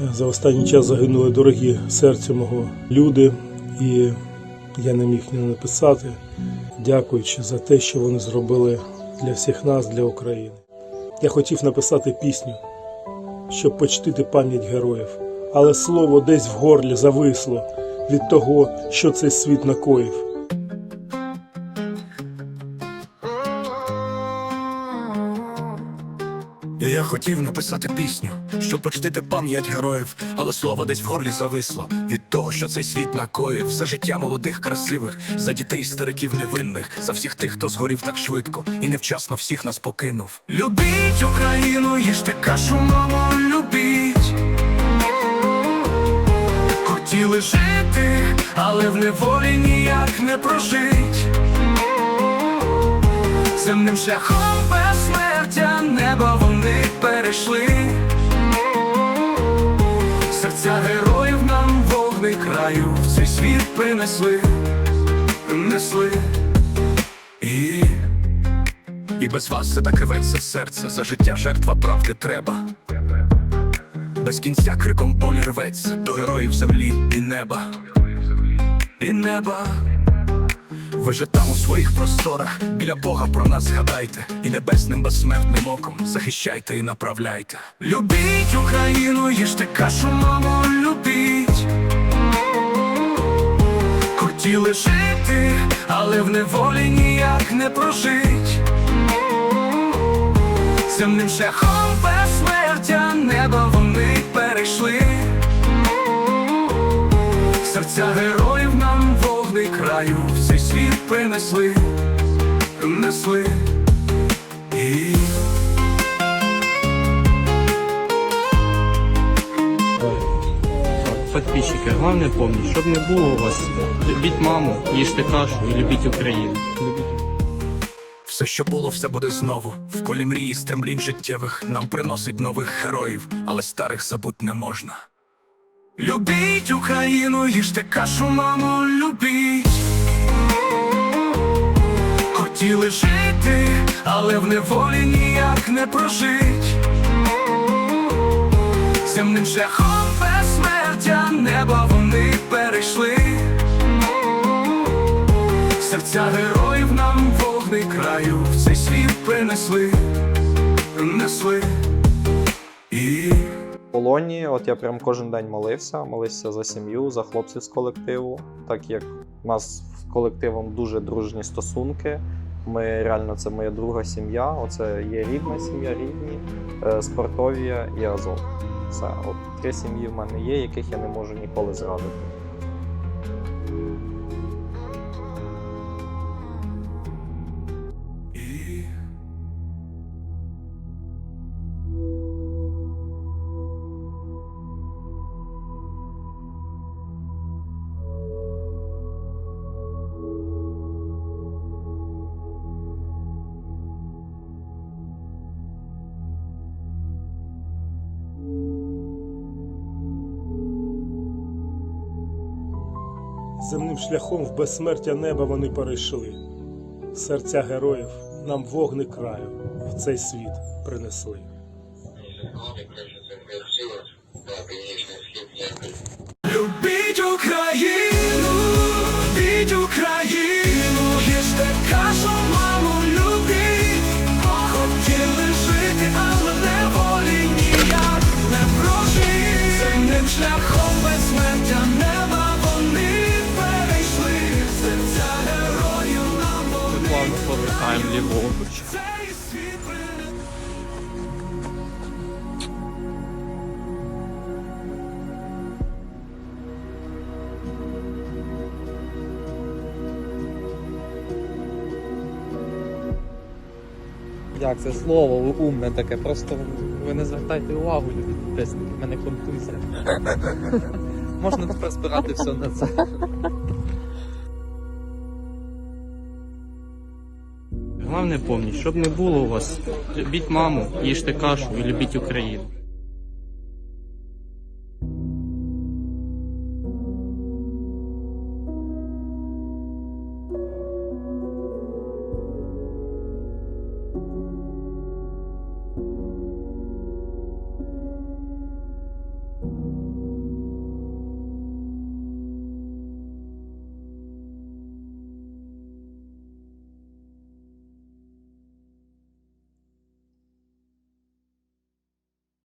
За останній час загинули дорогі серцю мого люди, і я не міг не написати, дякуючи за те, що вони зробили для всіх нас, для України. Я хотів написати пісню, щоб почтити пам'ять героїв, але слово десь в горлі зависло від того, що цей світ накоїв. Я хотів написати пісню, щоб почтити пам'ять героїв, але слово десь в горлі зависло від того, що цей світ накоїв за життя молодих, красивих, за дітей, стариків невинних, за всіх тих, хто згорів так швидко і невчасно всіх нас покинув. Любіть Україну, їжте кашу, мамо, любіть. Хотіли жити, але в неволі ніяк не прожить. Земним шляхом безсмертя неба вони перейшли. Серця героїв нам вогни краю цей світ принесли, принесли. І, і без вас все так рветься серце, за життя жертва правди треба. Без кінця криком полі рветься до героїв землі і неба, і неба. Ви же там у своїх просторах біля Бога про нас згадайте, і небесним безсмертним оком захищайте і направляйте. Любіть Україну, їжте кашу, мамо, любіть. Хотіли жити, але в неволі ніяк не прожить. Земним шляхом безсмертя неба вони перейшли. Серця героїв нам краю в світ принесли, принесли і Подписчики, главное помнить, чтобы не было у вас, любить маму, ешьте кашу и любить Украину. все, що було, все буде знову. В колі мрії стремлінь життєвих нам приносить нових героїв, але старих забуть не можна. Любіть Україну, їжте кашу, мамо, любіть. Хотіли жити, але в неволі ніяк не прожить. Земним шляхом безсмертя неба вони перейшли. Серця героїв нам вогни краю в цей світ принесли. В полоні, от я прям кожен день молився, молився за сім'ю, за хлопців з колективу, так як у нас з колективом дуже дружні стосунки. Ми реально це моя друга сім'я. Оце є рідна сім'я, рідні, е, спортовія і Азов. Це от три сім'ї в мене є, яких я не можу ніколи зрадити. Земним шляхом в безсмертя неба вони перейшли. Серця героїв нам вогни краю в цей світ принесли. Любіть Україну, любіть Україну, їжте кашу, мамо, любіть. Хотіли жити, але неволі ніяк не прожить. Земним шляхом Повертаємо ліворуч. Як це слово умне таке, просто ви не звертайте увагу, підписники, в мене контузія. Можна тепер збирати все на це. Главное пам'ять, щоб не було у вас, Любіть маму, їжте кашу і любіть Украину.